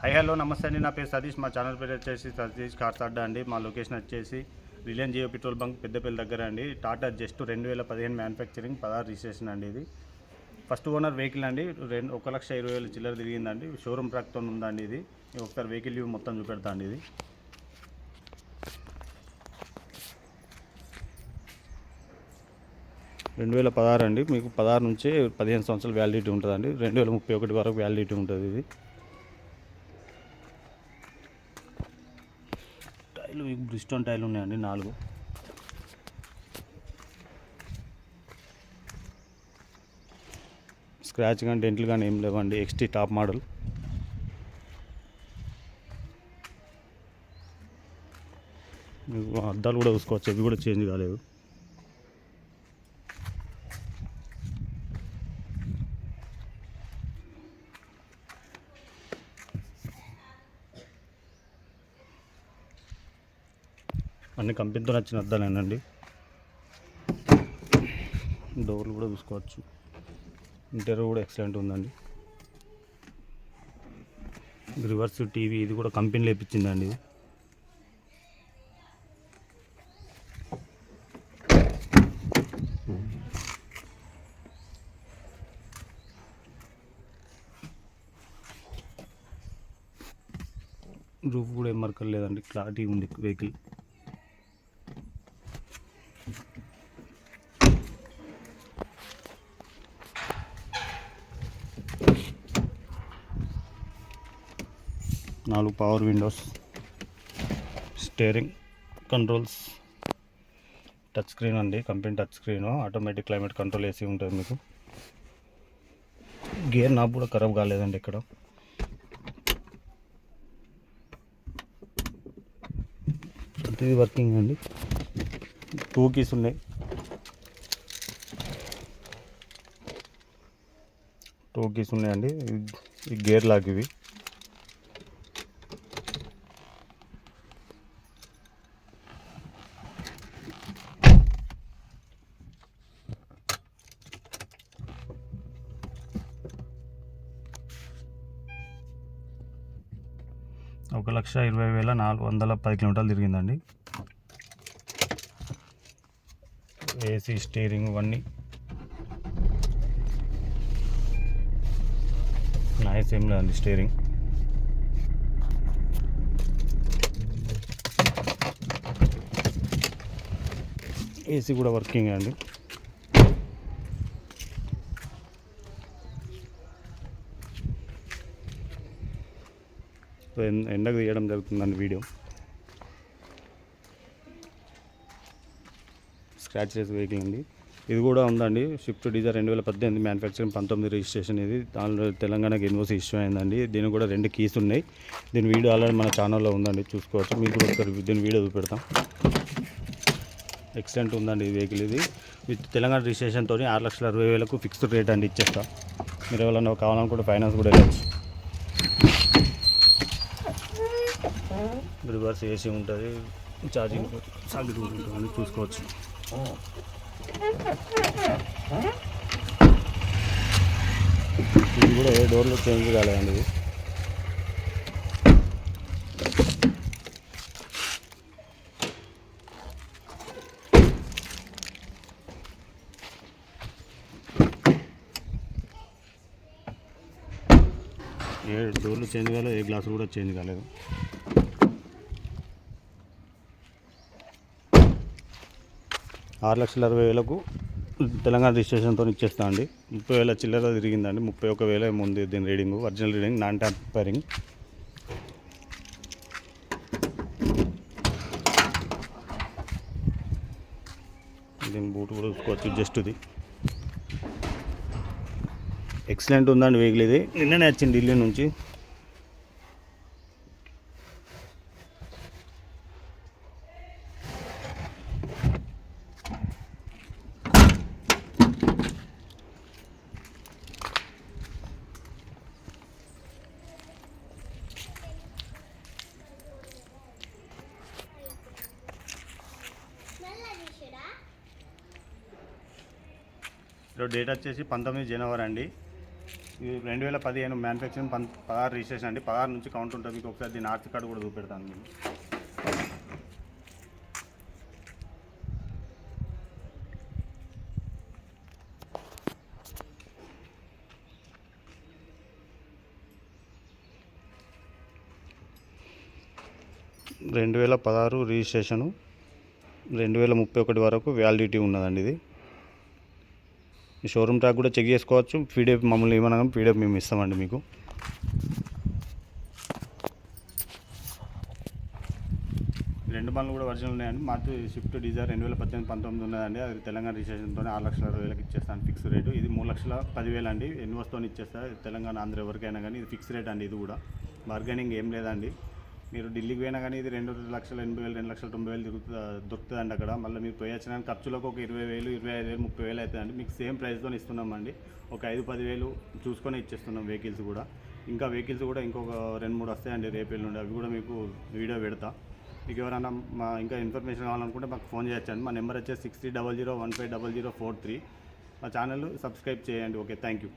High hello నమస్తే అండి. నా పేరు సతీష్. మా ఛానల్ పేరు వచ్చేసి సతీష్ కార్స్ అడ్డా అండి. మా లొకేషన్ వచ్చేసి Reliance Jio petrol bunk Peddapalli దగ్గర అండి. టాటా జస్ట్ రెండు వేల పదిహేను మ్యానుఫ్యాక్చరింగ్ పదహారు రిజిస్ట్రేషన్ అండి ఇది. ఫస్ట్ ఓనర్ వెహికల్ అండి. రెండు ఒక లక్ష ఇరవై వేల చిల్లర తిరిగిందండి. షోరూమ్ ట్రాక్తో ఉందండి ఇది. ఒకసారి వెహికల్ వ్యూ మొత్తం చూపెడతా అండి ఇది. రెండు వేల పదహారు అండి. మీకు పదహారు నుంచి పదిహేను సంవత్సరాలు వ్యాలిడిటీ ఉంటుందండి. రెండు వేల ముప్పై ఒకటి వరకు వ్యాలిడిటీ ఉంటుంది ఇది. మీకు బ్రిస్టోన్ టైర్లు ఉన్నాయండి నాలుగు. స్క్రాచ్ కానీ డెంట్లు కానీ ఏం లేవండి ఎక్స్టీ టాప్ మోడల్. మీకు అద్దాలు కూడా చూసుకోవచ్చు అవి కూడా చేంజ్ కాలేదు. అన్ని కంపెనీతో నచ్చిన అద్దాలేనండి. డోర్లు కూడా చూసుకోవచ్చు. ఇంటీరియర్ కూడా ఎక్సలెంట్ ఉందండి. రివర్స్ టీవీ ఇది కూడా కంపెనీ లేపించిందండి రూఫ్ కూడా ఏం మరకర్లేదండి క్లారిటీ ఉంది వెహికల్. నాలుగు power windows steering controls touch screen అండి company touch screen automatic climate control AC ఉంటుంది మీకు. గేర్ నాకు కూడా ఖరాబ్ కాలేదండి ఇక్కడ. ఇది వర్కింగ్ అండి. టూ కీస్ ఉన్నాయి. టూ కీస్ ఉన్నాయండి. ఈ గేర్ లాక్ ఇవి. ఒక లక్ష ఇరవై వేల నాలుగు వందల పది కిలోమీటర్లు తిరిగిందండి. ఏసీ స్టీరింగ్ ఇవన్నీ. నాయిస్ ఏం లేదండి స్టీరింగ్. ఏసీ కూడా వర్కింగ్ అండి. సో ఎండకు తీయడం జరుగుతుందండి వీడియో. స్క్రాచ్ చేసే వెహికల్ అండి. ఇది కూడా ఉందండి. షిఫ్ట్ డీజర్ రెండు వేల పద్దెనిమిది మ్యానుఫ్యాక్చరింగ్ పంతొమ్మిది రిజిస్ట్రేషన్ ఇది. దానిలో తెలంగాణకి ఎన్ఓసి ఇష్యూ అయిందండి. దీనికి కూడా రెండు కీస్ ఉన్నాయి. దీని వీడియో ఆల్రెడీ మన ఛానల్లో ఉందండి. చూసుకోవచ్చు. మీకు కూడా ఒకసారి దీని వీడియో చూపెడతాం. ఎక్సలెంట్ ఉందండి ఈ వెహికల్ ఇది. విత్ తెలంగాణ రిజిస్ట్రేషన్తో ఆరు లక్షల అరవై వేలకు ఫిక్స్డ్ రేట్ అండి ఇచ్చేస్తా. మీరు ఎవరైనా కావాలనుకుంటే ఫైనాన్స్ కూడా వెళ్ళచ్చు. రివర్స్ ఏసీ ఉంటుంది. ఛార్జింగ్ సాగిట్ ఉంటుంది. చూసుకోవచ్చు. ఇది కూడా ఏ డోర్లో చేంజ్ కాలేదండి ఇది. ఏ డోర్లు చేంజ్ కాలేదు ఏ గ్లాసులు కూడా చేంజ్ కాలేదు. ఆరు లక్షల అరవై వేలకు తెలంగాణ రిజిస్ట్రేషన్తో ఇచ్చేస్తా అండి. ముప్పై వేల చిల్లర తిరిగిందండి. ముప్పై ఒక వేల ఏమో ఉంది దీని reading. Original reading non tampering దీని బూట్ కూడా చూసుకోవచ్చు జస్ట్ ఇది ఎక్సలెంట్ ఉందండి వెహికల్ ఇది. నిన్ననే వచ్చింది ఢిల్లీ నుంచి. ఈరోజు డేట్ వచ్చేసి పంతొమ్మిది జనవరి అండి. ఇది రెండు వేల పదిహేను మ్యానుఫ్యాక్చరింగ్ పం పదహారు రిజిస్ట్రేషన్ అండి. పదహారు నుంచి కౌంట్ ఉంటుంది. మీకు ఒకసారి దీని ఆర్సీ కార్డు కూడా చూపెడతాను మీకు రెండు వేల పదహారు రిజిస్ట్రేషను రెండు వేల ముప్పై ఒకటి వరకు వ్యాలిడిటీ ఉన్నదండి ఇది. మీ షోరూమ్ ట్యాగ్ కూడా చెక్ చేసుకోవచ్చు. పీడిఎఫ్ మమ్మల్ని ఏమన్నా పీడిఎఫ్ మేము ఇస్తామండి మీకు. రెండు బండ్లు కూడా ఒరిజినల్ ఉన్నాయండి. మాకు స్విఫ్ట్ డిజైర్ రెండు వేల పద్దెనిమిది పంతొమ్మిది ఉన్నదండి. అది తెలంగాణ రిజిస్ట్రేషన్తో ఆరు లక్షల అరవై వేలకు ఇచ్చేస్తాను ఫిక్స్ రేటు. ఇది మూడు లక్షల పదివేలు అండి. ఎన్వస్తో ఇచ్చేస్తా. తెలంగాణ ఆంధ్ర ఎవరికైనా కానీ ఇది ఫిక్స్ రేట్ అండి ఇది కూడా. బార్గెనింగ్ ఏం లేదండి. మీరు ఢిల్లీకి పోయినా కానీ ఇది రెండు లక్షల ఎనభై వేలు రెండు లక్షల తొంభై వేలు తిరుగుతుంది దొరుకుతుందండి అక్కడ. మళ్ళీ మీరు పోయి వచ్చిన ఖర్చులకు ఒక ఇరవై వేలు ఇరవై ఐదు వేలు ముప్పై వేలు అవుతుందండి. మీకు సేమ్ ప్రైస్తో ఇస్తున్నామండి. ఒక ఐదు పది వేలు చూసుకొని ఇచ్చేస్తున్నాం వెహికల్స్ కూడా. ఇంకా వెహికల్స్ కూడా ఇంకొక రెండు మూడు వస్తాయండి రేపు నుండి అవి కూడా మీకు వీడియో పెడతా. మీకు ఎవరైనా మా ఇంకా ఇన్ఫర్మేషన్ కావాలనుకుంటే మాకు ఫోన్ చేయొచ్చండి. మా నెంబర్ వచ్చేసి six three double zero one five double zero four three. మా ఛానల్ సబ్స్క్రైబ్ చేయండి. Okay thank you.